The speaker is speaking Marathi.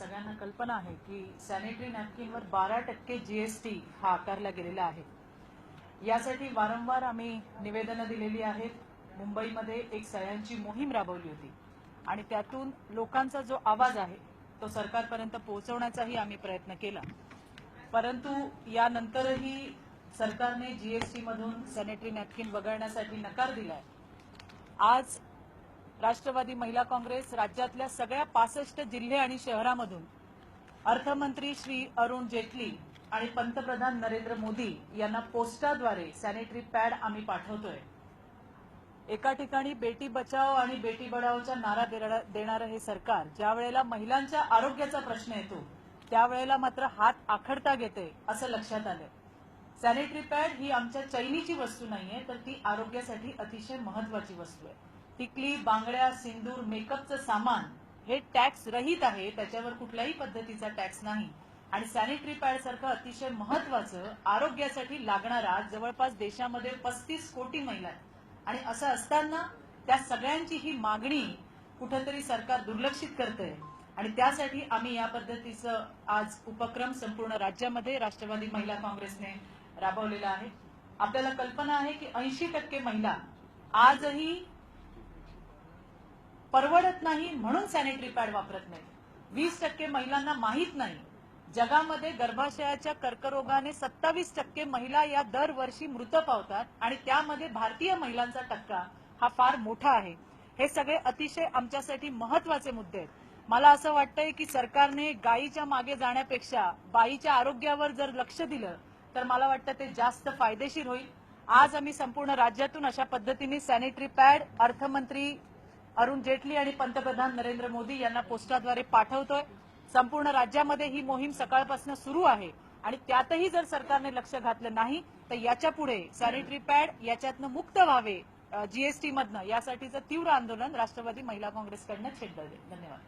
सगळ्यांना कल्पना आहे की सॅनिटरी नॅपकिनवर बारा टक्के जीएसटी हा आकारला गेलेला आहे. यासाठी वारंवार आम्ही निवेदनं दिलेली आहेत. मुंबईमध्ये एक सह्यांची मोहीम राबवली होती. आणि त्यातून लोकांचा जो आवाज आहे तो सरकारपर्यंत पोहोचवण्याचाही आम्ही प्रयत्न केला. परंतु यानंतरही सरकारने जीएसटी मधून सॅनिटरी नॅपकिन वगळण्यासाठी नकार दिलाय. आज राष्ट्रवादी महिला काँग्रेस राज्यातल्या सगळ्या पासष्ट जिल्हे आणि शहरामधून अर्थमंत्री श्री अरुण जेटली आणि पंतप्रधान नरेंद्र मोदी यांना पोस्टाद्वारे सॅनिटरी पॅड आम्ही पाठवतोय. एका ठिकाणी बेटी बचाव आणि बेटी बढाओचा नारा देणारं हे सरकार ज्या वेळेला महिलांच्या आरोग्याचा प्रश्न येतो त्यावेळेला मात्र हात आखडता घेते असं लक्षात आलंय. सॅनिटरी पॅड ही आमच्या चैनीची वस्तू नाहीये तर ती आरोग्यासाठी अतिशय महत्वाची वस्तू आहे. टिकली बांगड्या सिंदूर मेकअपचं सामान हे टॅक्स रहित आहे त्याच्यावर कुठल्याही पद्धतीचा टॅक्स नाही. आणि सॅनिटरी पॅड सारखं अतिशय महत्वाचं आरोग्यासाठी लागणारा जवळपास देशामध्ये पस्तीस कोटी महिला आणि असं असताना त्या सगळ्यांची ही मागणी कुठंतरी सरकार दुर्लक्षित करतंय. आणि त्यासाठी आम्ही या पद्धतीचं आज उपक्रम संपूर्ण राज्यामध्ये राष्ट्रवादी महिला काँग्रेसने राबवलेला आहे. आपल्याला कल्पना आहे की ऐंशी टक्के महिला आजही परवडत नाही म्हणून सॅनिटरी पॅड वापरत नाही. वीस टक्के महिलांना माहीत नाही. जगामध्ये गर्भाशयाच्या कर्करोगाने सत्तावीस टक्के महिला या दरवर्षी मृत पावतात आणि त्यामध्ये भारतीय महिलांचा टक्का हा फार मोठा आहे. हे सगळे अतिशय आमच्यासाठी महत्त्वाचे मुद्दे आहेत. मला असं वाटतंय की सरकारने गायीच्या मागे जाण्यापेक्षा बाईच्या आरोग्यावर जर लक्ष दिलं तर मला वाटतं ते जास्त फायदेशीर होईल. आज आम्ही संपूर्ण राज्यातून अशा पद्धतीने सॅनिटरी पॅड अर्थमंत्री अरुण जेटली आणि पंतप्रधान नरेंद्र मोदी यांना पोस्टाद्वारे पाठवतोय. संपूर्ण राज्यामध्ये ही मोहीम सकाळपासून सुरू आहे. आणि त्यातही जर सरकारने लक्ष घातलं नाही तर याच्यापुढे सॅनिटरी पॅड याच्यातनं मुक्त व्हावे जीएसटी मधनं यासाठीचं तीव्र आंदोलन राष्ट्रवादी महिला काँग्रेसकडनं छेडलं धन्यवाद.